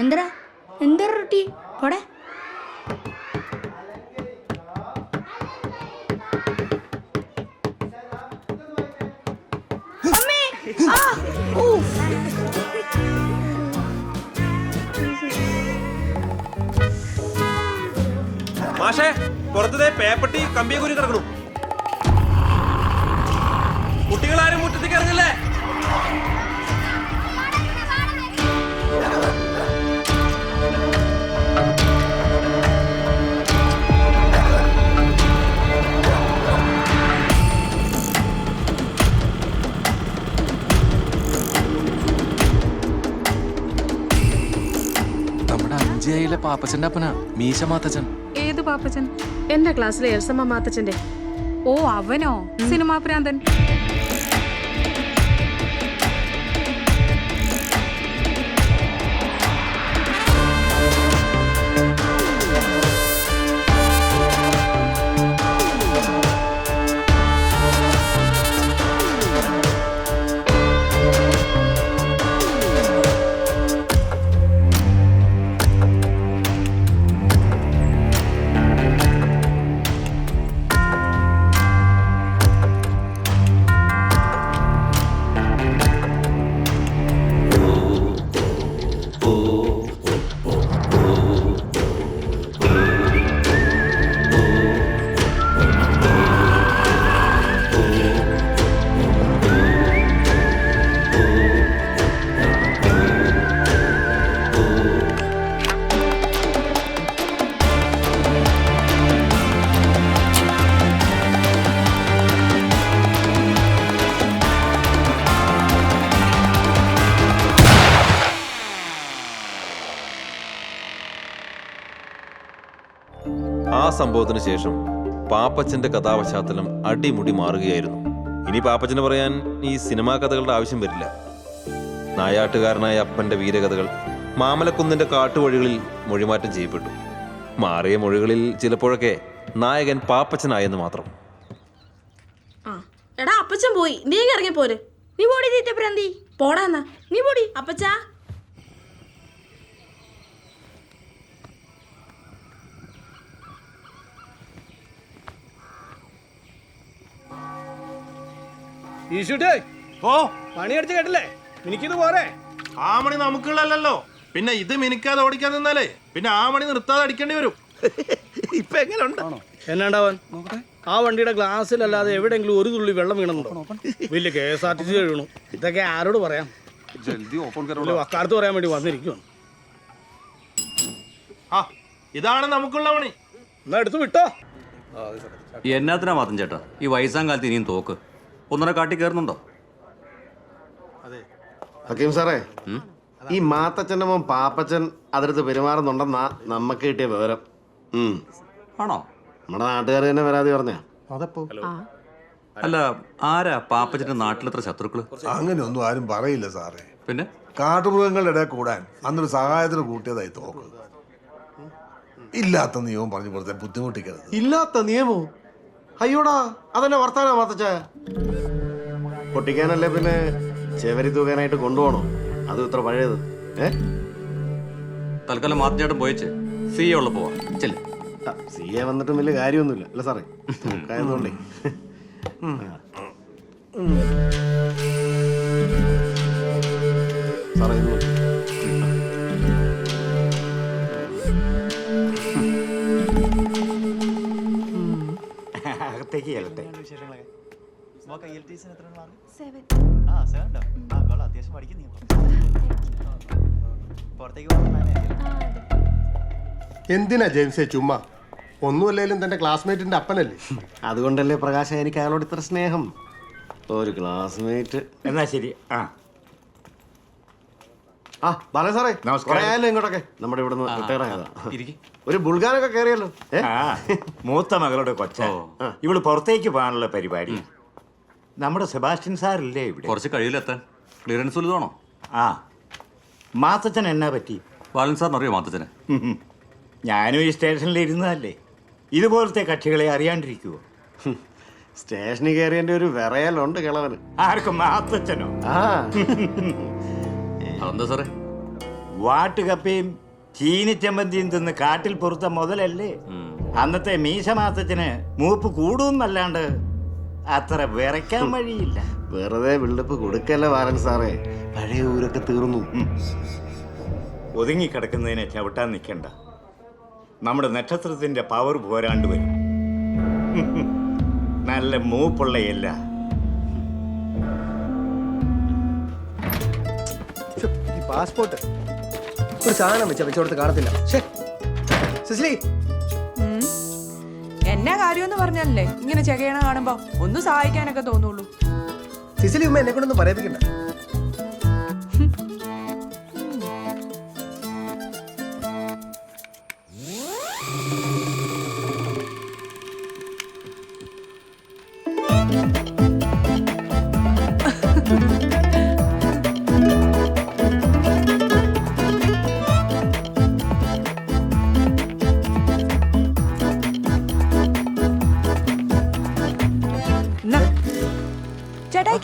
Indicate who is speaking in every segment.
Speaker 1: എന്തരാ? എന്തൊരു റൊട്ടി? പോടെ.
Speaker 2: മാഷേ പുറത്തതേ പേപ്പട്ടി കമ്പിയെ കുരി കിടക്കണു കുട്ടികളാരും മുറ്റത്തേക്ക് ഇറങ്ങില്ലേ
Speaker 3: അഞ്ചേയിലെ പാപ്പച്ചന്റെ അപ്പനാ. മീശ മാത്തച്ചൻ
Speaker 4: ഏത് പാപ്പച്ചൻ? എന്റെ ക്ലാസ്സിലെ എൽസമ്മ മാത്തച്ഛന്റെ. ഓ അവനോ? സിനിമാ പ്രാന്തൻ.
Speaker 2: സംഭവത്തിന് ശേഷം പാപ്പച്ചന്റെ കഥാപശ്ചാത്തലം അടിമുടി മാറുകയായിരുന്നു. ഇനി പാപ്പച്ചന് പറയാൻ ഈ സിനിമാ കഥകളുടെ ആവശ്യം വരില്ല. നായാട്ടുകാരനായ അപ്പന്റെ വീരകഥകൾ മാമലക്കുന്നിന്റെ കാട്ടുവഴികളിൽ മൊഴിമാറ്റം ചെയ്യപ്പെട്ടു. മാറിയ മൊഴികളിൽ ചിലപ്പോഴൊക്കെ നായകൻ പാപ്പച്ചനായെന്ന് മാത്രം.
Speaker 5: എടാ അപ്പച്ചൻ പോയി. നീ ഇറങ്ങി പോര്
Speaker 1: നീ പോടി തീറ്റ പ്രാന്തി.
Speaker 5: പോടാ എന്നാ. നീ പോടി അപ്പച്ചാ.
Speaker 6: ഈശുട്ടേ
Speaker 7: ഓ
Speaker 6: പണിയടിച്ച് കേട്ടില്ലേ? എനിക്കിത് പോരെ.
Speaker 7: ആ മണി നമുക്കുള്ളല്ലോ പിന്നെ ഇത് മിനിക്കാതെ ഓടിക്കാൻ നിന്നാലേ പിന്നെ ആ മണി നിർത്താതെ അടിക്കേണ്ടി വരും.
Speaker 8: ഇപ്പൊ എങ്ങനെയുണ്ട്?
Speaker 6: എന്നാണ്ടാവാൻ? ആ വണ്ടിയുടെ ഗ്ലാസ്സിലല്ലാതെ എവിടെയെങ്കിലും ഒരു തുള്ളി വെള്ളം വീണുണ്ടോ വലിയ K S R T C വീണു. ഇതൊക്കെ ആരോട് പറയാം? വലിയ വക്കാലത്ത് പറയാൻ വേണ്ടി വന്നിരിക്കുവാണ്.
Speaker 7: ആ ഇതാണ് നമുക്കുള്ള മണി.
Speaker 6: എന്നാ എടുത്തു വിട്ടോ.
Speaker 9: എന്നാത്തിനാ മാത്രം ചേട്ടാ? ഈ വയസ്സാം കാലത്ത് ഇനിയും തോക്ക്. ഒന്നര കാട്ടി കയറുന്നുണ്ടോ
Speaker 8: ഹക്കീം സാറേ ഈ മാത്തച്ഛന്റെ മോൻ പാപ്പച്ചൻ അതിർത്ത് പെരുമാറുന്നുണ്ടെന്നാ നമുക്ക് കിട്ടിയ വിവരം.
Speaker 9: ആണോ?
Speaker 8: നമ്മുടെ നാട്ടുകാർ തന്നെ പരാതി പറഞ്ഞ. അതപ്പോ?
Speaker 9: അല്ല ആരാ പാപ്പച്ചന്റെ നാട്ടിലെത്ര ശത്രുക്കൾ?
Speaker 10: അങ്ങനെയൊന്നും ആരും പറയില്ല സാറേ.
Speaker 9: പിന്നെ?
Speaker 10: കാട്ടുമൃഗങ്ങളുടെ ഇടയിൽ കൂടാൻ അന്നൊരു സഹായത്തിന് കൂട്ടിയതായി തോക്ക് ഇല്ലാത്ത നിയമം പറഞ്ഞു കൊടുത്താൽ ബുദ്ധിമുട്ടിക്കരുത്.
Speaker 8: ഇല്ലാത്ത നിയമോ? അയ്യോടാ അതന്നെ വർത്താനാ മാത്തച്ച പൊട്ടിക്കാനല്ലേ പിന്നെ ചെവരി തൂക്കാനായിട്ട് കൊണ്ടുപോകണോ? അത് ഇത്ര പഴയത്. ഏ?
Speaker 9: തൽക്കാലം മാത്തച്ചായിട്ട് പോയച്ച് സി എ ഉള്ള പോവാ. ചെല്ല.
Speaker 8: സി എ വന്നിട്ടും വലിയ കാര്യമൊന്നുമില്ല. അല്ല സാറേ തൂക്കായതുകൊണ്ടേ. സാറേ
Speaker 11: അകത്തേക്ക് ചെല്ലട്ടെ
Speaker 10: എന്തിനാ ജെയിംസേ ചുമ്മാ? ഒന്നുമല്ലേലും തന്റെ ക്ലാസ്മേറ്റിന്റെ അപ്പനല്ലേ?
Speaker 8: അതുകൊണ്ടല്ലേ പ്രകാശ എനിക്ക് അയാളോട് ഇത്ര സ്നേഹം? ഒരു ക്ലാസ്മേറ്റ്.
Speaker 11: എന്നാ ശരി. ആ.
Speaker 8: ആ ബാലൻ സാറേ
Speaker 11: നമസ്കാരം.
Speaker 8: കുറേ ആയല്ലോ ഇങ്ങോട്ടൊക്കെ. നമ്മുടെ ഇവിടുന്ന് റിട്ടയർ ആയതാ
Speaker 9: ഇരിക്ക്.
Speaker 8: ഒരു ബുൾഗാനൊക്കെ കയറിയല്ലോ ഏ?
Speaker 11: ആ മൂത്ത മകളുടെ കൊച്ച ഇവൾ പുറത്തേക്ക് പോകാനുള്ള പരിപാടി. നമ്മുടെ സെബാസ്റ്റ്യൻ സാറില്ലേ ഇവിടെ?
Speaker 9: കുറച്ച് കഴിയില്ലെത്താൻ. ക്ലിയറൻസ് വലുതാണോ?
Speaker 11: ആ. മാത്തച്ഛൻ എന്നാ പറ്റി?
Speaker 9: ബാലൻ സാറിന് അറിയോ മാത്തച്ഛനെ?
Speaker 11: ഉം. ഞാനും ഈ സ്റ്റേഷനിൽ ഇരുന്നതല്ലേ. ഇതുപോലത്തെ കക്ഷികളെ അറിയാണ്ടിരിക്കുവോ?
Speaker 8: സ്റ്റേഷനിൽ കയറിയതിന്റെ ഒരു വിറയലുണ്ട് കിളവന്.
Speaker 11: ആർക്കും മാത്തച്ഛനോ?
Speaker 8: ആ.
Speaker 9: അതെന്താ സാറേ?
Speaker 11: വാട്ടുകപ്പയും ചീനിച്ചമ്പന്തിയും തിന്ന് കാട്ടിൽ പൊറുത്ത മുതലല്ലേ? അന്നത്തെ മീശമാസത്തിന് മൂപ്പ് കൂടുന്നല്ലാണ്ട് അത്ര വിറയ്ക്കാൻ വഴിയില്ല.
Speaker 8: വെറുതെ ബിൽഡപ്പ് കൊടുക്കല്ല വാരൻ സാറേ. പഴയ ഊരൊക്കെ തീർന്നു.
Speaker 11: ഒതുങ്ങി ഒതുങ്ങിക്കിടക്കുന്നതിനെ ചവിട്ടാൻ നിൽക്കണ്ട. നമ്മുടെ നക്ഷത്രത്തിന്റെ പവർ പോരാണ്ട് വരും. നല്ല മൂപ്പുള്ള എല്ല
Speaker 10: പാസ്പോർട്ട്. ഒരു സാധനം വെച്ച വെച്ചോടത്ത് കാണത്തില്ല.
Speaker 12: എന്നാ കാര്യമെന്ന് പറഞ്ഞല്ലേ ഇങ്ങനെ ചെകയണ കാണുമ്പോ ഒന്ന് സഹായിക്കാനൊക്കെ തോന്നുള്ളൂ.
Speaker 10: സിസിലി ഉമ്മ എന്നെ കൊണ്ടൊന്നും പറയിപ്പിക്കണ്ട.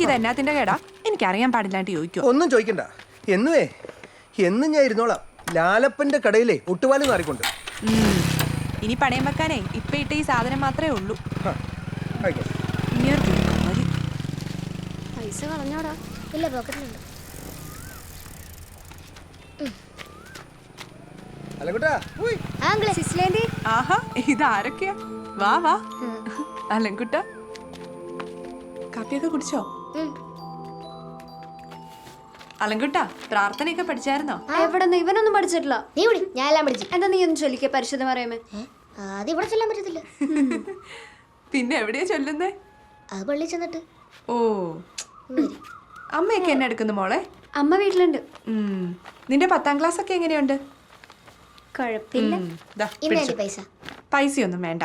Speaker 12: ഇത് എന്നാത്തിന്റെ കേടാ? എനിക്കറിയാൻ പാടില്ലാണ്ട് ചോദിക്കോ.
Speaker 10: ഒന്നും ചോദിക്കണ്ട. എന്നുവേ എന്നും ഞാൻ ഇരുന്നോളാം. ലാലപ്പന്റെ കടയിലെ ഒട്ടുപാൽ മാറിക്കൊണ്ട്.
Speaker 12: ഇനി പണയം വെക്കാനേ ഇപ്പൊ ഇട്ട ഈ സാധനം മാത്രമേ ഉള്ളൂ.
Speaker 1: പൈസ കളഞ്ഞോടാ. ഇല്ല പോക്കറ്റിലുണ്ട്.
Speaker 12: ആഹാ. ഇതാരൊക്കെയാ? വാ വാ. അലൻകുട്ട കാപ്പിയൊക്കെ കുടിച്ചോ? അലൻകുട്ട പ്രാർത്ഥനയൊക്കെ പഠിച്ചായിരുന്നോ?
Speaker 1: എവിടെ ഇവനൊന്നും പഠിച്ചിട്ടില്ല. നീ വിളി ഞാൻ എല്ലാം പഠിച്ചു എന്താ നീ ഒന്ന് ചൊല്ലിക്കേ? പരിശുദ്ധ പറയുമേ അത് ഇവിടെ ചൊല്ലാൻ പറ്റത്തില്ല.
Speaker 12: പിന്നെ എവിടെയാ ചൊല്ലുന്നേ?
Speaker 1: അത് പള്ളി ചെന്നിട്ട്.
Speaker 12: ഓ. അമ്മയൊക്കെ എന്നെ എടുക്കുന്നു മോളെ?
Speaker 1: അമ്മ വീട്ടിലുണ്ട്.
Speaker 12: നിന്റെ പത്താം ക്ലാസ് ഒക്കെ എങ്ങനെയുണ്ട്?
Speaker 1: കുഴപ്പമില്ല. പൈസ.
Speaker 12: പൈസയൊന്നും വേണ്ട.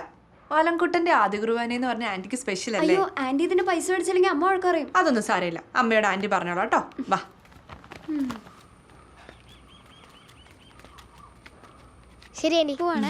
Speaker 12: അലൻകുട്ടന്റെ ആദ്യ കുർബാന എന്ന് പറഞ്ഞ ആന്റിക്ക് സ്പെഷ്യൽ അല്ലേ?
Speaker 1: അയ്യോ ആന്റി ഇതിന് പൈസ മേടിച്ചില്ലെങ്കിൽ അമ്മ വഴക്കറിയും.
Speaker 12: അതൊന്നും സാരമില്ല. അമ്മയോട് ആന്റി പറഞ്ഞോളാം കേട്ടോ. വാ.
Speaker 1: ശരി ആന്റി. പോവാണ്.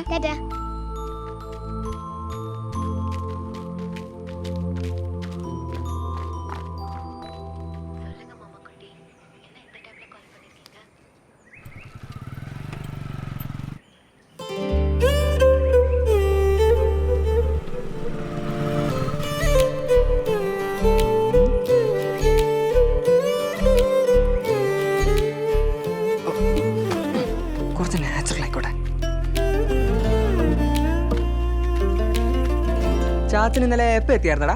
Speaker 13: ചാച്ചൻ ഇന്നലെ എപ്പോ എത്തിയായിരുന്നടാ?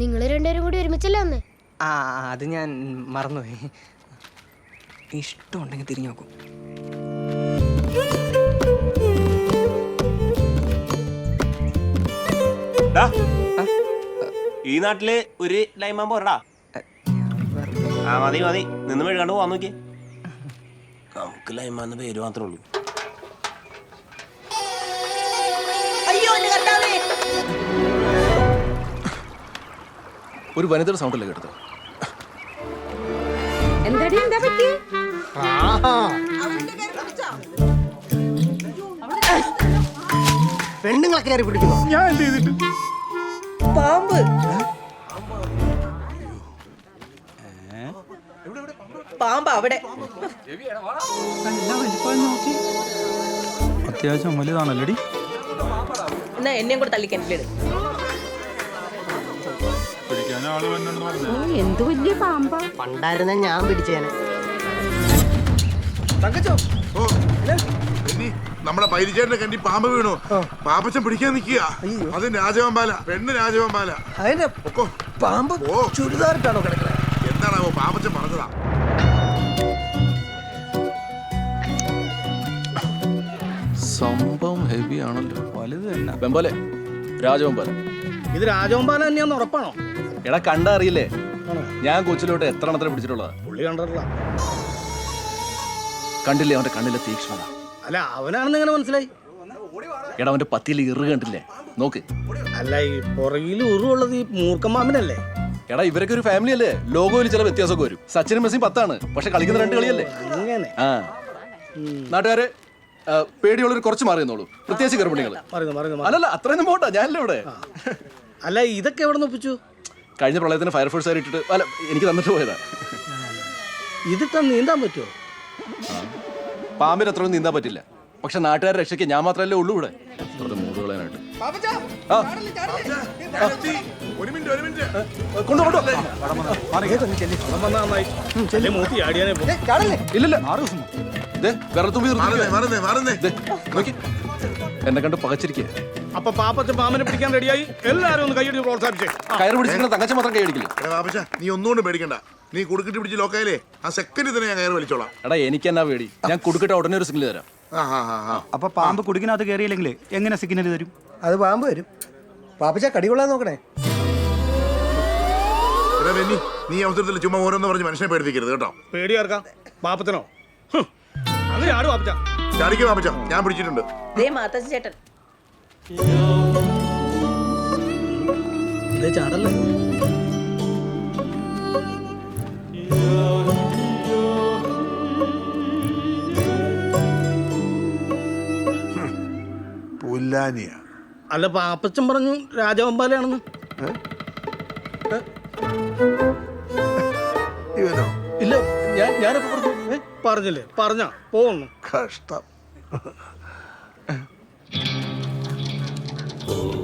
Speaker 1: നിങ്ങൾ രണ്ടുപേരും കൂടി ഒരുമിച്ചല്ലേ വന്നേ?
Speaker 13: ആ അത് ഞാൻ മറന്നുപോയി. ഇഷ്ടമുണ്ടെങ്കിൽ തിരിഞ്ഞു നോക്കും.
Speaker 14: ഈ നാട്ടിൽ ഒരു ലൈമാൻ പോരടാ. ആ മതി മതി. നിന്ന് മെഴുകാണ്ട് പോവാൻ നോക്കി നമുക്ക് ലൈമാന്ന് പേര് മാത്രമേ ഉള്ളൂ.
Speaker 3: ഒരു വനിതയുടെ സൗണ്ടല്ലേ കേട്ടത്?
Speaker 15: എന്താടി എന്താ പറ്റി?
Speaker 10: പെണ്ണുങ്ങളെ കയറി പിടിക്കുന്നു ഞാൻ എന്ത് ചെയ്തിട്ട്?
Speaker 15: പാമ്പ്. പാമ്പ് അവിടെ.
Speaker 6: അത്യാവശ്യം വലുതാണല്ലോടി?
Speaker 15: എന്നാ എന്നെയും കൂടെ തള്ളിക്കിണറ്റിലിട് എന്ത് വലിയ പാമ്പാ.
Speaker 13: പണ്ടായിരുന്ന ഞാൻ പിടിച്ചേനെ.
Speaker 10: തങ്കച്ചോ?
Speaker 14: നമ്മുടെ പൈരിച്ചേട്ടന്റെ കണ്ടി പാമ്പ് വീണു. പാപ്പച്ചൻ പിടിക്കാൻ നിക്കുക അത് രാജവമ്പാല പെണ്ണ് രാജവമ്പാല.
Speaker 10: പാമ്പ്
Speaker 14: ഓ.
Speaker 10: ചുരിദാറിട്ടാണോ കിടക്കുന്നത്
Speaker 14: എന്താണാവോ പാപ്പച്ചൻ പറഞ്ഞതാ?
Speaker 3: സംഭവം ഹെവി ആണല്ലോ. വലുത് തന്നെ. രാജവമ്പാല രാജവെമ്പോലെ.
Speaker 6: ഇത് രാജവമ്പാല തന്നെയാന്ന് ഉറപ്പാണോ?
Speaker 3: എടാ കണ്ട അറിയില്ലേ? ഞാൻ കൊച്ചിലോട്ട് എത്ര എണ്ണത്തിന് പിടിച്ചിട്ടുള്ളതാ?
Speaker 6: പുള്ളി കണ്ടിട്ടില്ല.
Speaker 3: കണ്ടില്ലേ? അവന്റെ കണ്ണിലെ തീക്ഷ്ണത.
Speaker 6: അല്ല അവനാണെന്ന് എങ്ങനെ മനസ്സിലായി?
Speaker 3: എടാ അവന്റെ പത്തിയിൽ ഇറു കണ്ടില്ലേ? നോക്ക്.
Speaker 6: അല്ല ഈ പുറകിൽ ഉറുള്ളത് ഈ മൂർക്കമ്മാമിനല്ലേ
Speaker 3: എടാ ഇവരൊക്കെ ഒരു ഫാമിലി അല്ലേ? ലോകോയിൽ ചില വ്യത്യാസമൊക്കെ വരും. സച്ചിനും മെസ്സിയും പത്താണ്. പക്ഷെ കളിക്കുന്ന രണ്ട് കളിയല്ലേ? ആ. നാട്ടുകാരെ പേടിയുള്ളവർ കുറച്ച് മാറി നിന്നോളൂ. പ്രത്യേകിച്ച് ഗർഭിണികൾ അല്ലല്ല അത്രയൊന്നും പോട്ടാ ഞാനല്ലേ ഇവിടെ.
Speaker 6: അല്ല ഇതൊക്കെ എവിടെ നിന്ന് ഒപ്പിച്ചു?
Speaker 3: കഴിഞ്ഞ പ്രളയത്തിന് ഫയർഫോഴ്സ് ഇട്ടിട്ട് അല്ല എനിക്ക് തന്നിട്ട് പോയതാ.
Speaker 6: ഇതിട്ട് നീന്താൻ പറ്റുമോ
Speaker 3: പാമ്പിന് അത്രയൊന്നും നീന്താൻ പറ്റില്ല. പക്ഷെ നാട്ടുകാരെ രക്ഷയ്ക്ക് ഞാൻ മാത്രമല്ലേ ഉള്ളൂ ഇവിടെ. എന്നെ കണ്ട് പകച്ചിരിക്കുക
Speaker 6: അപ്പൊ പാപ്പച്ച പാമ്പനെ പിടിക്കാൻ റെഡിയായി. എല്ലാരും ഒന്ന് കൈയടി പ്രോത്സാഹിപ്പിച്ചേ.
Speaker 3: കയറി പിടിച്ചിട്ട് തങ്ങച്ച തങ്കച്ച മാത്രം കൈയടിക്കില്ല? എടാ
Speaker 2: പാപ്പച്ച നീ ഒന്നുകൊണ്ട് പേടിക്കണ്ട. നീ കുടുക്കിട്ട് പിടിച്ച് ലോക്കായാലേ ആ സെക്കൻഡിൽ തന്നെ ഞാൻ കയറി വലിച്ചോളാം.
Speaker 3: എടാ എനിക്ക് എന്നാ പേടി? ഞാൻ കുടുക്കിട്ട് ഉടനെ ഒരു സിഗ്നൽ തരാം.
Speaker 2: ആ ആ ആ ആ.
Speaker 16: അപ്പൊ പാമ്പ് കുടുക്കിനകത്ത് കയറിയില്ലെങ്കിൽ എങ്ങനെ സിഗ്നൽ തരും? അത് പാമ്പ് വരും. പാപ്പച്ച കടികൊള്ളാൻ നോക്കണേ.
Speaker 2: എടാ ബെന്നി നീ അവസരത്തിൽ ചുമ്മാ ഓരോന്ന് പറഞ്ഞ് മനുഷ്യനെ പേടിപ്പിക്കരുത് കേട്ടോ.
Speaker 6: പേടിയാർക്കാം പാപ്പത്തിനോ ഹും, അങ്ങനെ ആട് പാപ്പച്ച.
Speaker 2: ചാടിക്ക് ബാബുച്ച ഞാൻ പിടിച്ചിട്ടുണ്ട്.
Speaker 17: ചേട്ടൻ.
Speaker 6: ഇതേ ചാടല്ലേ?
Speaker 2: പുല്ലാനിയ.
Speaker 6: അല്ല പാപ്പച്ചൻ പറഞ്ഞു രാജവമ്പാലയാണെന്ന്.
Speaker 2: ഇവനോ?
Speaker 3: ഇല്ല ഞാൻ ഞാനിപ്പോ പറഞ്ഞു?
Speaker 6: പറഞ്ഞില്ലേ? പറഞ്ഞ പോന്നു
Speaker 2: കഷ്ടം. കേറി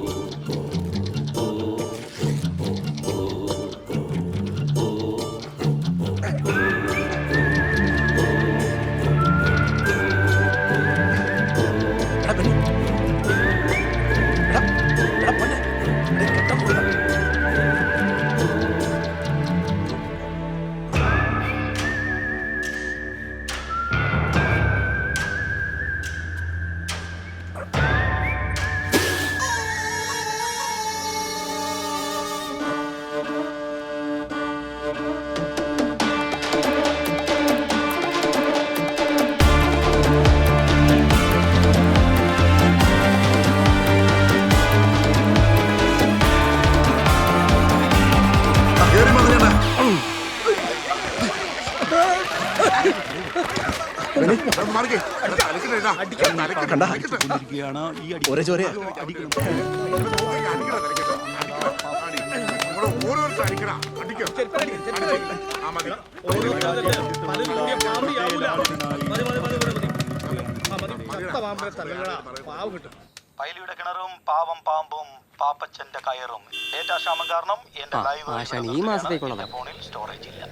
Speaker 6: പാവം കിട്ടും
Speaker 16: പൈലിയുടെ കിണറും പാവം പാമ്പും പാപ്പച്ചന്റെ കയറും ഡേറ്റാ ക്ഷാമം കാരണം എന്റെ ലൈവ്
Speaker 18: ഈ മാസത്തേക്കുള്ള
Speaker 16: ഫോണിൽ സ്റ്റോറേജ് ഇല്ല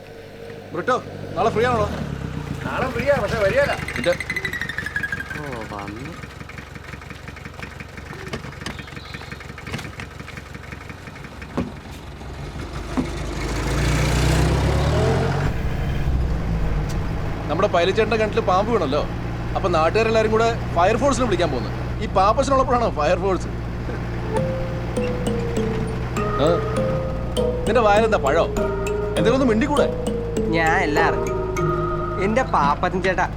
Speaker 3: ബ്രിട്ടോ നാളെ ഫ്രീ ആണോ
Speaker 16: നാളെ ഫ്രീയാ പക്ഷെ വരികയല്ല
Speaker 18: ഓ വന്നു.
Speaker 3: നമ്മുടെ പൈലച്ചേട്ടന്റെ കിണറ്റിൽ പാമ്പ് വീണല്ലോ. അപ്പൊ നാട്ടുകാരെല്ലാരും കൂടെ ഫയർഫോഴ്സിനെ വിളിക്കാൻ പോകുന്നു ഈ പാപ്പച്ചനുള്ളപ്പോഴാണോ ഫയർഫോഴ്സ്. നിന്റെ വായനെന്താ പഴോ? എന്തെങ്കിലും ഒന്ന് മിണ്ടിക്കൂടെ?
Speaker 18: ഞാൻ എല്ലാം അറിഞ്ഞു എന്റെ പാപ്പച്ചൻ ചേട്ടാ.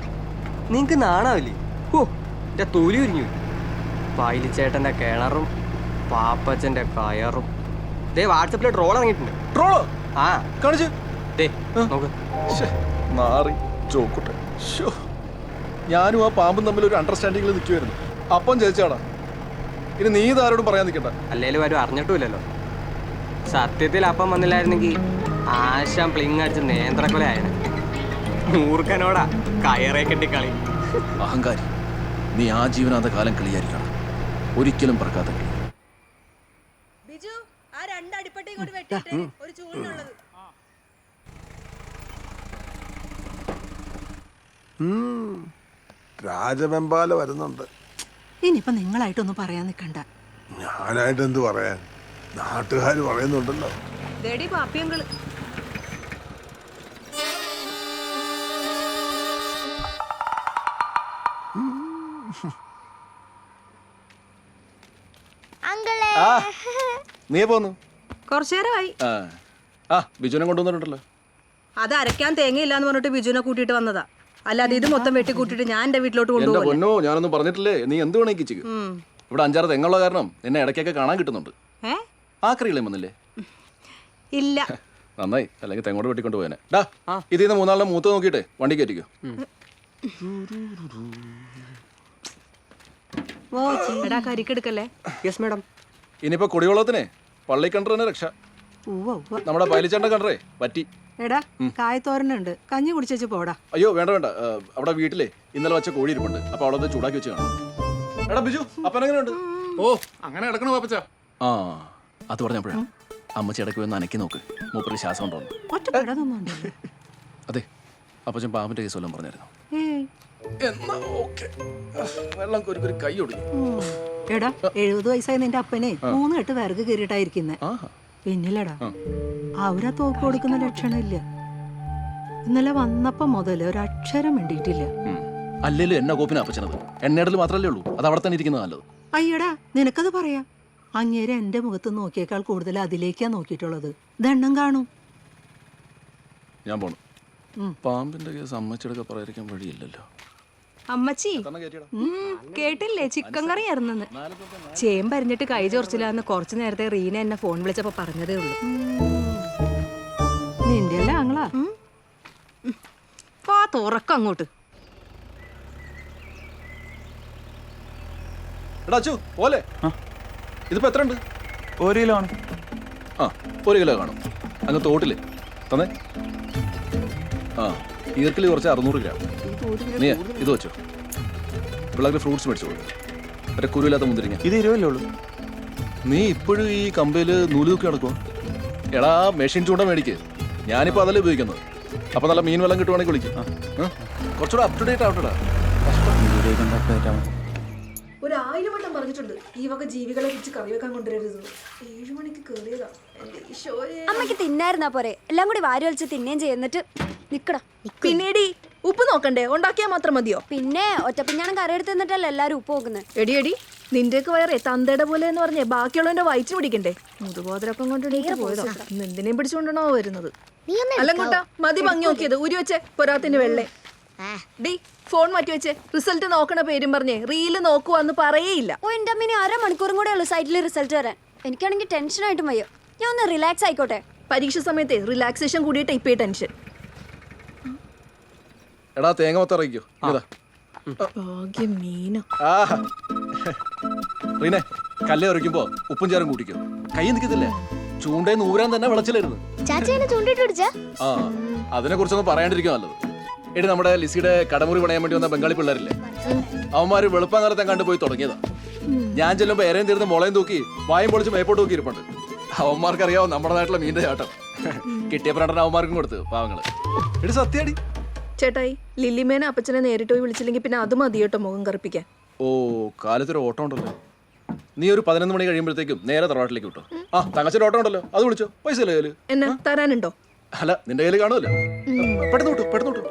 Speaker 18: നിങ്ങക്ക് നാണാവില്ലേ? ഓ എന്റെ തൊലി ഉരിഞ്ഞു. പായിലി ചേട്ടന്റെ കിണറും പാപ്പച്ചന്റെ കയറും. ദേ വാട്സപ്പിൽ ട്രോൾ ഇറങ്ങിയിട്ടുണ്ട്.
Speaker 3: ട്രോളോ?
Speaker 18: ആ.
Speaker 3: കാണിച്ചു.
Speaker 18: ദേ നോക്ക്.
Speaker 3: നാറി ചോക്കുട്ടെ. ഞാനും ആ പാമ്പും തമ്മിൽ ഒരു അണ്ടർസ്റ്റാൻഡിംഗിൽ നിൽക്കുമായിരുന്നു അപ്പം ചേച്ചാടാ ഇനി നീ ഇതാരോടും പറയാൻ നിൽക്കണ്ട.
Speaker 18: അല്ലേലും ആരും അറിഞ്ഞിട്ടുമില്ലല്ലോ. സത്യത്തിൽ അപ്പം വന്നില്ലായിരുന്നെങ്കിൽ ആശാൻ പ്ലിങ് അടിച്ച് നേന്ത്രക്കൊലയായനെ. മൂർഖനോടാ കയറേ കെട്ടി കളി.
Speaker 3: അഹങ്കാരി നീ ആ ജീവനാഥ കാലം കളിയായിരിക്കണം. ഒരിക്കലും പറക്കാത്ത കളി.
Speaker 17: ബിജു ആ രണ്ടടിപ്പട്ടി കൊണ്ട് വെട്ടിട്ട് ഒരു ചൂടിനുള്ളത്.
Speaker 2: രാജവെമ്പാല വരുന്നുണ്ട്.
Speaker 17: ഇനിയിപ്പൊ നിങ്ങളായിട്ടൊന്നും പറയാൻ നിക്കണ്ട
Speaker 2: ഞാനായിട്ട് എന്ത് പറയാൻ? നാട്ടുകാർ പറയുന്നുണ്ടല്ലോ.
Speaker 17: ദേടി പാപ്പിയങ്കൾ
Speaker 3: ആ നീ പോന്നു
Speaker 17: കുറച്ചേരമായി.
Speaker 3: ആ ആ ബിജുനെ കൊണ്ടുവന്നിട്ടുണ്ടല്ലോ.
Speaker 17: അത് അരക്കാൻ തേങ്ങയില്ല എന്ന് പറഞ്ഞിട്ട് ബിജുനെ കൂട്ടിയിട്ട് വന്നതാ. അല്ലാതെ ഇത് മൊത്തം വെട്ടി കൂട്ടിയിട്ട് ഞാൻ എന്റെ വീട്ടിലോട്ട്
Speaker 3: എന്റെ
Speaker 17: കൊണ്ടുപോകും
Speaker 3: പൊന്നോ ഞാനൊന്നും പറഞ്ഞിട്ടില്ലേ? നീ എന്ത് വേണേ കിച്ചിക്ക് ഇവിടെ അഞ്ചാറ് തെങ്ങുള്ള കാരണം നിന്നെ ഇടയ്ക്കൊക്കെ കാണാൻ കിട്ടുന്നുണ്ട്.
Speaker 17: ഏ?
Speaker 3: ആക്രികളെ വന്നില്ലേ?
Speaker 17: ഇല്ല.
Speaker 3: നന്നായി. അല്ലെങ്കിൽ തെങ്ങോട് വെട്ടിക്കൊണ്ട് പോയനെ. ഡാ ഇതിൽ നിന്ന് മൂന്നാളിനെ മൂത്ത് നോക്കിയിട്ടേ വണ്ടി കയറ്റിക്കോ.
Speaker 17: എടാ കരിക്കെടുക്കല്ലേ?
Speaker 18: യെസ് മാഡം
Speaker 3: ഇനിയിപ്പോ കുടിവെള്ളത്തിനെ പള്ളിക്കണ്ടറിനെ രക്ഷ.
Speaker 5: ഉവ്വ ഉവ്വ.
Speaker 3: നമ്മുടെ പൈലിച്ചേട്ടൻ കണ്ടേ പറ്റി
Speaker 5: എടാ കായത്തോരനുണ്ട് കഞ്ഞി കുടിച്ചു പോടാ.
Speaker 3: അയ്യോ വേണ്ട വേണ്ട. അവിടെ വീട്ടിലെ ഇന്നലെ വെച്ച കോഴി ഇരിപ്പുണ്ട്. അപ്പൊ അവിടെ ഒന്ന് ചൂടാക്കി വെച്ച് കാണാം. എടാ ബിജു അപ്പൻ എങ്ങനെയുണ്ട്?
Speaker 19: ഓ അങ്ങനെ കിടക്കണ പാപ്പച്ച
Speaker 3: ആ അത് പറഞ്ഞപ്പോഴാ. അമ്മച്ചി ഇടയ്ക്ക് വന്ന് അനക്കി നോക്ക്. മൂപ്പര് ശ്വാസം ഉണ്ടോന്ന് അതെ അപ്പച്ചൻ പാമ്പിന്റെ കേസ് വല്ലതും പറഞ്ഞായിരുന്നു? എന്നാ ഓക്കെ. വെള്ളം ഒരു കൈ
Speaker 5: എടാ എഴുപത് വയസ്സായ നിന്റെ അപ്പനെ മൂന്ന് കെട്ട് വിറക് കയറിയിട്ടായിരിക്കുന്നേ പിന്നിലടാ അവരാ തോക്ക് കൊടുക്കുന്ന ലക്ഷണമില്ല. ഇന്നലെ വന്നപ്പോ മുതൽ ഒരക്ഷരം വേണ്ടിയിട്ടില്ല
Speaker 3: ഉം. അല്ലേലും എന്നാ കോപ്പിന് അപ്പച്ചനത്. എണ്ണയിടൽ മാത്രമല്ലേ ഉള്ളൂ. അത് അവിടെ തന്നെ ഇരിക്കുന്നത് നല്ലത്.
Speaker 5: അയ്യടാ നിനക്കത് പറയാ. അങ്ങേരെ എന്റെ മുഖത്ത് നോക്കിയേക്കാൾ കൂടുതൽ അതിലേക്കാ നോക്കിയിട്ടുള്ളത്. ദണ്ണം കാണൂ.
Speaker 3: ഞാൻ പോണു. പാമ്പിന്റെ കേസ് അമ്മച്ചിടൊക്കെ പറയാതിരിക്കാൻ വഴിയില്ലല്ലോ.
Speaker 5: അമ്മച്ചി. കേട്ടില്ലേ? ചിക്കൻ കറി ഇറന്നെന്ന് ചേമ്പരിഞ്ഞിട്ട് കൈ ചൊറിച്ചില്ലാന്ന് കുറച്ചു നേരത്തെ റീന എന്നെ ഫോൺ വിളിച്ചപ്പോ പറഞ്ഞതേ ഉള്ളൂ. നിന്റെ അല്ലേ ആങ്ങളാ? പാ തുറക്കം അങ്ങോട്ട്.
Speaker 3: പോലെ. ഇതിപ്പോ എത്ര ഉണ്ട്
Speaker 10: ഒരു കിലോ ആണ്.
Speaker 3: ആ ഒരു കിലോ കാണും. അങ്ങ് തോട്ടിൽ. തന്നെ. ആ ഈർക്കിൽ കുറച്ച് അറുന്നൂറ് ഗ്രാം. നീ ഇത് വെച്ചോ. പിള്ളേർക്ക് ഫ്രൂട്ട്സ് മേടിച്ചു മറ്റേ കുരുവില്ലാത്ത മുന്തിരിങ്ങ.
Speaker 10: ഇത് ഇരുപല്ലേ ഉള്ളൂ?
Speaker 3: നീ ഇപ്പോഴും ഈ കമ്പയിൽ നൂൽ തൂക്കി നടക്കുമോ എടാ മെഷീൻ ചൂണ്ട മേടിക്ക്. ഞാനിപ്പോ അതല്ലേ ഉപയോഗിക്കുന്നത്. അപ്പൊ നല്ല മീൻ വെള്ളം കിട്ടുവാണെങ്കിൽ വിളിക്കും. കുറച്ചുകൂടെ അപ് ടു ഡേറ്റ് ആവട്ടെടാ.
Speaker 5: പറഞ്ഞിട്ടുണ്ട്. ഈ വക ജീവികളെ കുറിച്ച് കറി വെക്കാൻ കൊണ്ടുവരരുത് ഏഴു മണിക്ക് കേറിയതാ. എന്റെ ഈശോയെ
Speaker 1: അമ്മയ്ക്ക് തിന്നായിരുന്നാ പോരെ? എല്ലാം കൂടി വാരി വലിച്ച് തിന്നേം ചെയ്യുന്നിട്ട് നിക്കടാ.
Speaker 5: പിന്നീട് ഉപ്പ് നോക്കണ്ടേ? ഉണ്ടാക്കിയാൽ മാത്രം മതിയോ?
Speaker 1: പിന്നെ ഒറ്റപ്പിഞ്ഞാണം കറിയെടുത്ത് നിന്നിട്ടല്ലേ എല്ലാരും ഉപ്പ് നോക്കുന്നത്
Speaker 5: എടി എടി നിന്റെയൊക്കെ വയറേ തന്തയുടെ പോലെ എന്ന് പറഞ്ഞേ ബാക്കിയുള്ളവന്റെ വയറ്റ് പിടിക്കണ്ടേ? മുതുബോധരൊപ്പം കൊണ്ട് പോയതോ. ഇന്ന് എന്തിനേം പിടിച്ചുകൊണ്ടാണോ വരുന്നത്? അല്ലങ്ങോട്ടാ മതി ഭംഗി നോക്കിയത് ഉരി വെച്ചേ പൊരാത്തിന്റെ വെള്ളേ. ഡി ഫോൺ മാറ്റി വെച്ചേ റിസൾട്ട് നോക്കണ പേരും പറഞ്ഞ് റീൽ നോക്കുവാന്ന് പറയേയില്ല.
Speaker 1: ഓ എന്റെ അമ്മിനി അരമണിക്കൂറും കൂടെ ഉള്ളു സൈറ്റിൽ റിസൾട്ട് വരാൻ. എനിക്കാണെങ്കിൽ ടെൻഷനായിട്ടും വയ്യോ. ഞാൻ ഒന്ന് റിലാക്സ് ആയിക്കോട്ടെ.
Speaker 5: പരീക്ഷ സമയത്തെ റിലാക്സേഷൻ കൂടിയിട്ട് ഇപ്പേ ടെൻഷൻ.
Speaker 3: എടാ തേങ്ങ മൊത്തം ഇറങ്ങിക്കോ റീനെ കല്ല് ഉറയ്ക്കുമ്പോ ഉപ്പും ചാറും കൂട്ടിക്കോ. കൈ നിൽക്കത്തില്ലേ? ചൂണ്ടേ നൂരാൻ തന്നെ വിളച്ചിലായിരുന്നു. അതിനെ കുറിച്ചൊന്നും പറയാണ്ടിരിക്കും നല്ലത്. എടി നമ്മുടെ ലിസിയുടെ കടമുറി പണയാൻ വേണ്ടി വന്ന ബംഗാളി പിള്ളേരില്ലേ? അവന്മാര് വെളുപ്പാങ്കാലത്തെ കണ്ടു പോയി തുടങ്ങിയതാ. ഞാൻ ചെല്ലുമ്പോ എരയും തീർന്ന് മുളയും തൂക്കി വായും പൊളിച്ച് മേപ്പോട്ട് തൂക്കി ഇരിപ്പുണ്ട് അവന്മാർക്കറിയാവോ നമ്മുടെ നാട്ടിലെ മീന്റെ ചാട്ടം? കിട്ടിയ പ്രണ്ടൻ അവന്മാർക്കും കൊടുത്ത് പാവങ്ങൾ. എടി സത്യടി.
Speaker 5: ചേട്ടായി ലില്ലിമേനെ അപ്പച്ചനെ നേരിട്ട് പോയി വിളിച്ചില്ലെങ്കിൽ പിന്നെ അത് മതി കേട്ടോ മുഖം കറുപ്പിക്കാൻ.
Speaker 3: ഓ കാലത്തൊരു ഓട്ടം ഉണ്ടല്ലോ. നീ ഒരു പതിനൊന്ന് മണി കഴിയുമ്പോഴത്തേക്കും നേരെ തറവാട്ടിലേക്ക് വിട്ടോ. ആ തങ്ങച്ചൊരു ഓട്ടം ഉണ്ടല്ലോ അത് വിളിച്ചോ. പൈസ
Speaker 5: എന്നാ തരാനുണ്ടോ?
Speaker 3: അല്ല നിന്റെ കയ്യിൽ കാണുമല്ലോ പെട്ടെന്ന് വിട്ടു പെട്ടെന്ന് വിട്ടു.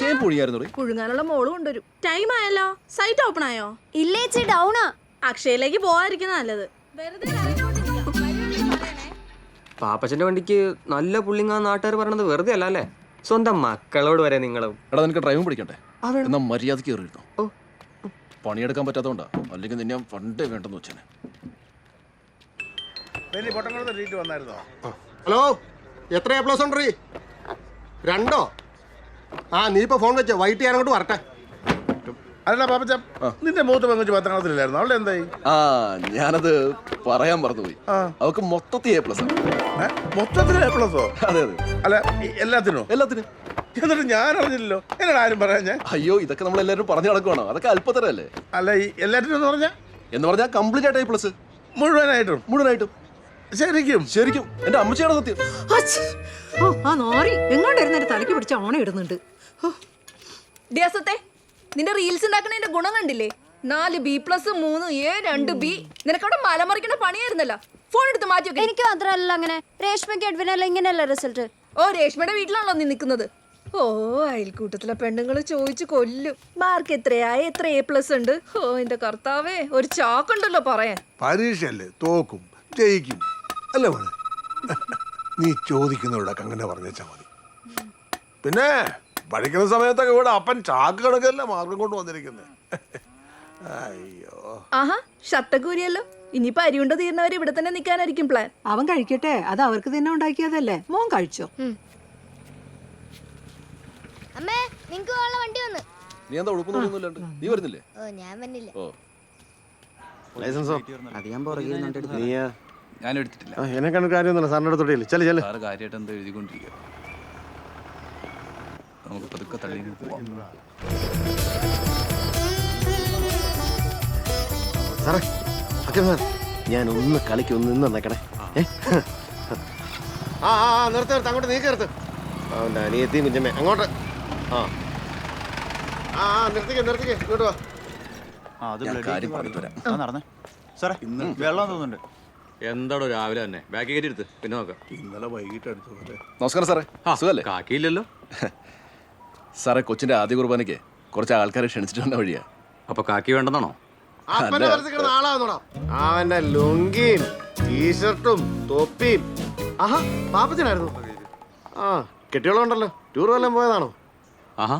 Speaker 3: ചെയ്യാൻ പൊഴിയായിരുന്നു
Speaker 5: പുഴുങ്ങാനുള്ള മോൾ കൊണ്ടുവരും.
Speaker 4: ടൈം ആയല്ലോ. സൈറ്റ് ഓപ്പൺ ആയോ?
Speaker 1: ഇല്ലേച്ചി ഡൗണാ
Speaker 4: അക്ഷയയിലേക്ക് പോവാതിരിക്കുന്ന നല്ലത്.
Speaker 18: പാപ്പച്ചന്റെ വണ്ടിക്ക് നല്ല പുള്ളിങ്ങാ നാട്ടുകാർ പറയണത് വെറുതെ അല്ല അല്ലേ? സ്വന്തം മക്കളോട് വരെ നിങ്ങളും.
Speaker 3: എടാ നിനക്ക് ഡ്രൈവും പഠിക്കണ്ടേ എന്നാ മര്യാദയ്ക്ക് കയറിയിരുന്നു? പണിയെടുക്കാൻ പറ്റാത്തതുകൊണ്ടാ അല്ലെങ്കിൽ നിന്നെ ഫണ്ട് പണ്ടേ വേണ്ടെന്ന് വെച്ചേനെ.
Speaker 10: ഹലോ? എത്ര എ പ്ലസ് ഉണ്ട് രണ്ടോ? ആ നീ ഇപ്പൊ ഫോൺ വെച്ചോ. വൈകിട്ട് ഞാൻ അങ്ങോട്ട് വരട്ടെ.
Speaker 19: അല്ല പാപ്പച്ച നിന്റെ മൂത്ത പെങ്കുച്ച് പത്താം ക്ലാസ്സിലായിരുന്നു അവളുടെ എന്തായി?
Speaker 3: ആ ഞാനത് പറയാൻ മറന്നുപോയി. അവക്ക് മൊത്തത്തിൽ എ പ്ലസ്
Speaker 19: മൊത്തത്തിൽ എ പ്ലസോ
Speaker 3: അതെ അതെ.
Speaker 19: അല്ല എല്ലാത്തിനോ?
Speaker 3: എല്ലാത്തിനും.
Speaker 19: എന്നിട്ട് ഞാൻ അറിഞ്ഞില്ലല്ലോ. എന്നോട് ആരും പറയാൻ ഞാൻ?
Speaker 3: അയ്യോ ഇതൊക്കെ നമ്മൾ എല്ലാവരും പറഞ്ഞു നടക്കുവാണോ? അതൊക്കെ അല്പത്തരല്ലേ
Speaker 19: അല്ല ഈ എല്ലാത്തിനും എന്ന് പറഞ്ഞാ?
Speaker 3: എന്ന് പറഞ്ഞാൽ കംപ്ലീറ്റ് ആയിട്ട് എ പ്ലസ്
Speaker 19: മുഴുവനായിട്ടും.
Speaker 3: മുഴുവനായിട്ടും.
Speaker 19: ശരിക്കും?
Speaker 3: ശരിക്കും. എന്റെ അമ്മച്ചിയാണ് സത്യം.
Speaker 5: ഓ ആ നോറി. എങ്ങോട്ടിരുന്നൊരു തലയ്ക്ക് പിടിച്ച ഓണം ഇടുന്നുണ്ട്. ഡിയാസത്തെ നിന്റെ റീൽസ് ഉണ്ടാക്കണതിന്റെ ഗുണം കണ്ടില്ലേ? നാല് ബി പ്ലസ് മൂന്ന് എ രണ്ട് ബി നിനക്കവിടെ മലമറിക്കണ പണിയായിരുന്നല്ല. ഫോൺ എടുത്ത് മാറ്റി വെക്ക്.
Speaker 1: എനിക്ക് മാത്രമല്ല അങ്ങനെ രേഷ്മയ്ക്ക് എഡ്വിനല്ല ഇങ്ങനെയല്ല റിസൾട്ട്
Speaker 5: ഓ രേഷ്മയുടെ വീട്ടിലാണല്ലോ നീ നിൽക്കുന്നത്. ഓ അയൽക്കൂട്ടത്തിലെ പെണ്ണുങ്ങൾ ചോദിച്ചു കൊല്ലും. മാർക്ക് എത്രയാ എത്ര എ പ്ലസ് ഉണ്ട്? ഓ എന്റെ കർത്താവേ ഒരു ചാക്കുണ്ടല്ലോ പറയാൻ.
Speaker 19: പരീക്ഷയല്ലേ? തോക്കും ജയിക്കും. അല്ലേ മോനെ നീ ചോദിക്കുന്നവരോടൊക്കെ അങ്ങനെ പറഞ്ഞാൽ മതി. പിന്നെ പഠിക്കുന്ന സമയത്തൊക്കെ ഇവിടെ അപ്പൻ ചാക്ക് കണക്കല്ല മാർഗം കൊണ്ട് വന്നിരിക്കുന്നത് അയ്യോ.
Speaker 5: ആഹാ ഷർട്ടക്കൂരിയല്ലോ ഇനിയിപ്പോ അരിയുണ്ട തീർന്നവർ ഇവിടെ തന്നെ നിൽക്കാനായിരിക്കും പ്ലാൻ അവൻ കഴിക്കട്ടെ അത് അവർക്ക് തന്നെ ഉണ്ടാക്കിയതല്ലേ. മോൻ കഴിച്ചോ?
Speaker 1: അമ്മേ നിങ്ങക്ക് ഉള്ള വണ്ടി വന്ന്?
Speaker 3: നീ എന്താ ഉടുപ്പൊന്നുമില്ലാണ്ട് നീ വരുന്നില്ലേ?
Speaker 1: ഓ ഞാൻ വന്നില്ല.
Speaker 3: ഓ.
Speaker 8: ലൈസൻസോ
Speaker 18: അത് ഞാൻ പുറകെ
Speaker 8: നീ
Speaker 3: ഞാൻ എടുത്തിട്ടില്ല
Speaker 8: എന്നെ കണ്ട് കാര്യമൊന്നുമില്ല. സാറിന്റെ അടുത്തോട്ടില്ല ചെൽ ചെൽ
Speaker 3: സാറ് കാര്യമായിട്ട് എന്താ എഴുതിക്കൊണ്ടിരിക്കുക? നമുക്ക് പതുക്കെ തള്ളി പോവാം.
Speaker 8: സാറേ അക്കെ സാർ ഞാൻ ഒന്ന് കളിക്ക് ഒന്ന് നിന്ന് നിൽക്കണേ ഏ? ആ ആ ആ നിർത്ത് നിർത്ത്. അങ്ങോട്ട് നീക്കി നിർത്ത്. അവന്റെ അനിയത്തിയും കുഞ്ഞമ്മേ അങ്ങോട്ട്. ആ. ആ ആ നിർത്തിക്കേ നിർത്തിക്കേ. ഇങ്ങോട്ട് വാ.
Speaker 3: ഞാൻ കാര്യം പറഞ്ഞിട്ട് വരാം.
Speaker 9: എന്താടോ രാവിലെ തന്നെ? ബാക്കി കയറ്റി എടുത്ത് പിന്നെ നോക്കാം.
Speaker 19: ഇന്നലെ വൈകിട്ട് എടുത്തു
Speaker 3: നമസ്കാരം സാറേ.
Speaker 9: ആ,
Speaker 3: സുഖല്ലേ?
Speaker 9: കാക്കിയില്ലല്ലോ.
Speaker 3: സാറേ കൊച്ചിന്റെ ആദ്യ കുർബാനയ്ക്ക് കുറച്ച് ആൾക്കാരെ ക്ഷണിച്ചിട്ട് വന്ന വഴിയാ.
Speaker 9: അപ്പൊ കാക്കി വേണ്ടെന്നാണോ?
Speaker 8: അവന്റെ ലുങ്കിയും ടീഷർട്ടും തൊപ്പിയും. ആഹാ പാപ്പച്ചനായിരുന്നു. ആ കെട്ടിയോളുണ്ടല്ലോ. ടൂർ വല്ലതും പോയതാണോ?
Speaker 9: ആഹാ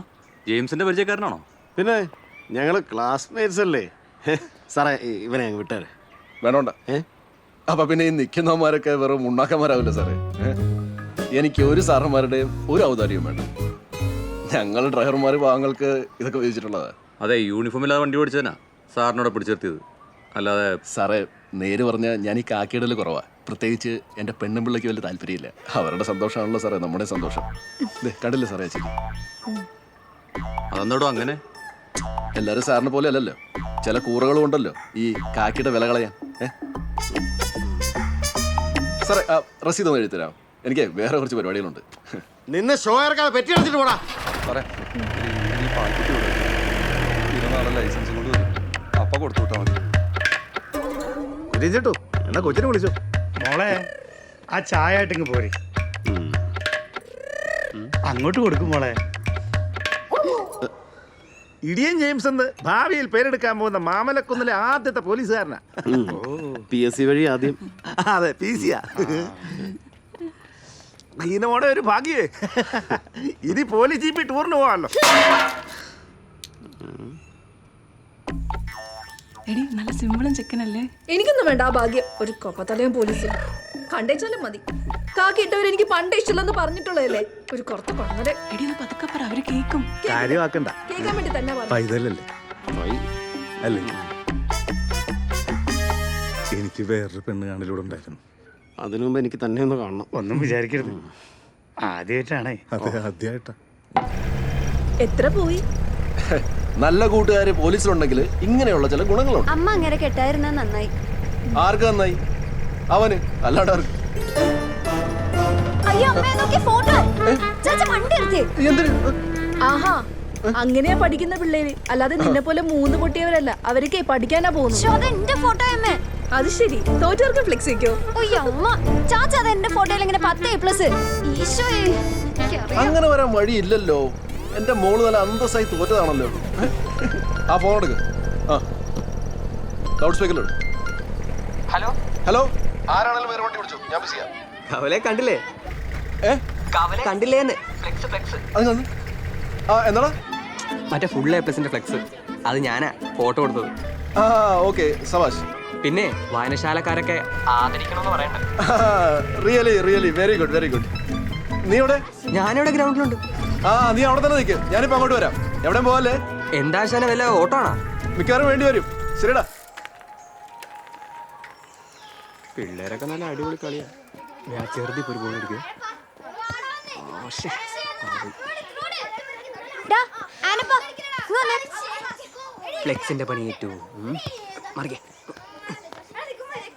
Speaker 9: ജെയിംസിന്റെ പരിചയക്കാരനാണോ?
Speaker 8: പിന്നെ ഞങ്ങൾ ക്ലാസ്മേറ്റ്സ് അല്ലേ? സാറേ ഇവനെ അങ്ങ് വിട്ടേരെ.
Speaker 3: വേണോണ്ട?
Speaker 8: ഏ?
Speaker 3: അപ്പൊ പിന്നെ ഈ നിൽക്കുന്നവന്മാരൊക്കെ വെറും ഉണ്ണാക്കന്മാരാവില്ല സാറേ. എനിക്ക് ഒരു സാറന്മാരുടെയും ഒരു ഔദാര്യവും വേണ്ട. ഞങ്ങൾ ഡ്രൈവർമാർ ഭാഗങ്ങൾക്ക് ഇതൊക്കെ ഉപയോഗിച്ചിട്ടുള്ളതാ.
Speaker 9: അതെ യൂണിഫോം ഇല്ലാതെ വണ്ടി ഓടിച്ചതാ സാറിനോട് പിടിച്ചെത്തിയത് അല്ലാതെ
Speaker 3: സാറേ നേര് പറഞ്ഞാൽ ഞാൻ ഈ കാക്കിയിടൽ കുറവാ. പ്രത്യേകിച്ച് എന്റെ പെണ്ണും പിള്ളയ്ക്ക് വലിയ താല്പര്യമില്ല. അവരുടെ സന്തോഷമാണല്ലോ സാറേ നമ്മുടെ സന്തോഷം. കണ്ടില്ലേ സാറേ ചേച്ചി?
Speaker 9: അതെന്തോടോ അങ്ങനെ?
Speaker 3: എല്ലാരും സാറിനെ പോലെ അല്ലല്ലോ. ചില കൂറകളും ഉണ്ടല്ലോ ഈ കാക്കിയുടെ വില കളയാൻ. ഏ? സാറേ ആ, റസീദ് ഒന്ന് എഴുതരാം എനിക്ക് വേറെ കുറച്ച് പരിപാടികളുണ്ട്.
Speaker 8: നിന്ന് ഷോ ഇറക്കാതെ പെറ്റി അടിച്ചിട്ട് പോടാ.
Speaker 3: സാറേ ഈ പാൽക്കുട്ടി ഇരുന്നാളെ ലൈസൻസ് കൊണ്ട് വരും. അപ്പ കൊടുത്തു വിട്ടാൽ മതി.
Speaker 8: കുരിച്ചിട്ടു എന്നാ കൊച്ചിനെ വിളിച്ചു.
Speaker 6: മോളെ ആ ചായ ആയിട്ടിങ്ങ് പോരെ. അങ്ങോട്ട് കൊടുക്കും മോളെ.
Speaker 16: ഇടിയൻ ജെയിംസ് എന്ന് ഭാവിയിൽ പേരെടുക്കാൻ പോകുന്ന മാമലക്കുന്നിലെ ആദ്യത്തെ പോലീസുകാരനാ.
Speaker 8: പി എസ് സി വഴി ആദ്യം.
Speaker 16: അതെ പി സിയാ ഈനോടെ ഒരു ഭാഗ്യേ. ഇനി പോലീസ് ജീപ്പി ടൂറിന് പോവാമല്ലോ
Speaker 5: എടി നല്ല സിമ്പിളും ചെക്കനല്ലേ? എനിക്കൊന്നും വേണ്ട ആ ഭാഗ്യം. ഒരു കൊപ്പത്തലയും പോലീസും. കണ്ടേച്ചാലും മതി. കാക്കി ഇട്ടവർ എനിക്ക് പണ്ടേ ഇഷ്ടമില്ലെന്ന് പറഞ്ഞിട്ടുള്ളതല്ലേ? ഒരു കുറച്ച് കൊണ്ടരെ എടി ഒന്ന് പതുക്കെ പറ അവർ കേക്കും.
Speaker 16: കാര്യമാക്കണ്ട.
Speaker 5: കേൾക്കാൻ വേണ്ടി തന്നെ പറഞ്ഞു.
Speaker 16: പൈതലല്ലേ? അല്ലേ? എനിക്ക് വേറൊരു പെണ്ണ് കാണലൂടെ ഉണ്ടായിരുന്നു.
Speaker 8: അതിനു മുമ്പ് എനിക്ക് തന്നെ ഒന്ന് കാണണം.
Speaker 6: ഒന്നും വിചാരിക്കരുത്. ആദ്യമായിട്ടാണേ.
Speaker 16: അതെ ആദ്യമായിട്ടാ.
Speaker 5: എത്ര പോയി?
Speaker 3: നല്ല കൂട്ടുകാര് പോലീസിലുണ്ടെങ്കിൽ ഇങ്ങനെയുള്ള ചില ഗുണങ്ങളുണ്ട്.
Speaker 1: അമ്മ അങ്ങനെ കെട്ടായിരുന്ന നന്നായി.
Speaker 3: ആർക്ക് നന്നായി? അവന് അല്ലാണ്ട് ആർക്ക്
Speaker 5: ആഹാ അങ്ങനെയാ പഠിക്കുന്ന പിള്ളേര്. അല്ലാതെ നിന്നെ പോലെ മൂന്ന് പൊട്ടിയവരല്ല. അവർക്ക് പഠിക്കാനാ പോകുന്നു
Speaker 1: ഫോട്ടോ അമ്മേ.
Speaker 5: അത് ശരി. തോറ്റവർക്ക് ഫ്ലെക്സ് വെക്കോ.
Speaker 1: അമ്മ. ചാച്ച അത് എന്റെ ഫോട്ടോയിൽ ഇങ്ങനെ പത്ത് എ പ്ലസ് ഈശോയെ എനിക്കറിയാം.
Speaker 3: അങ്ങനെ വരാൻ വഴിയില്ലല്ലോ. എന്റെ മോൾ നല്ല അന്തസ്സായി തോറ്റതാണല്ലോ. ആ ഫോൺ എടുക്ക്. ആ. ലൗഡ്
Speaker 18: ഹലോ
Speaker 3: ഹലോ ആരാണെങ്കിലും വേറെ വണ്ടി വിളിച്ചു? ഞാൻ ബിസിയാ
Speaker 18: കവലെ കണ്ടില്ലേ? കണ്ടില്ലേന്ന്.
Speaker 3: എന്നാടാ
Speaker 18: മറ്റേ ഫുൾ എ പ്ലസിന്റെ ഫ്ലെക്സ് അത് ഞാനാ ഫോട്ടോ കൊടുത്തത്
Speaker 3: ആ ഓക്കെ സവാഷ്
Speaker 18: പിന്നെ വായനശാലക്കാരൊക്കെ ആദരിക്കണമെന്ന് പറയണ്ട.
Speaker 3: Really really very good very good നീ എവിടെ?
Speaker 18: ഞാനിവിടെ ഗ്രൗണ്ടിലുണ്ട്
Speaker 3: ആ നീ അവിടെ തന്നെ നിൽക്ക് ഞാനിപ്പോ അങ്ങോട്ട് വരാം. എവിടെ പോവല്ലേ
Speaker 18: എന്താ ശാല വല്ല ഓട്ടോ ആണോ?
Speaker 3: മിക്കവാറും വേണ്ടി വരും. ശരിടാ
Speaker 18: പിള്ളേരൊക്കെ നല്ല അടിപൊളി കളിയാ. ഞാൻ ചെറുതി ഒരു
Speaker 1: ബോൾ എടുക്കുക.
Speaker 18: ഫ്ലെക്സിന്റെ പണി ഏറ്റു.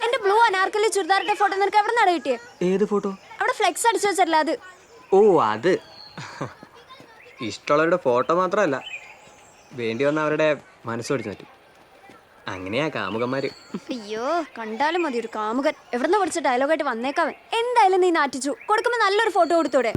Speaker 1: എന്റെ ബ്ലൂ അനാർക്കലി ചുരിദാറിന്റെ ഫോട്ടോ നിനക്ക് എവിടെ നിന്നാണ് കിട്ടിയത്
Speaker 18: ഏത് ഫോട്ടോ
Speaker 1: അവിടെ ഫ്ലെക്സ് അടിച്ചു വെച്ചല്ല അത്?
Speaker 18: ഓ അത്. ഇഷ്ടമുള്ളവരുടെ ഫോട്ടോ മാത്രമല്ല വേണ്ടി വന്ന അവരുടെ മനസ്സോടിച്ചു പറ്റും അങ്ങനെയാ കാമുകന്മാര്.
Speaker 1: അയ്യോ കണ്ടാലും മതി ഒരു കാമുകൻ. എവിടുന്ന് പഠിച്ച ഡയലോഗായിട്ട് വന്നേക്കാവൻ എന്തായാലും നീ നാറ്റിച്ചു. കൊടുക്കുമ്പോ നല്ലൊരു ഫോട്ടോ കൊടുത്തോടെ.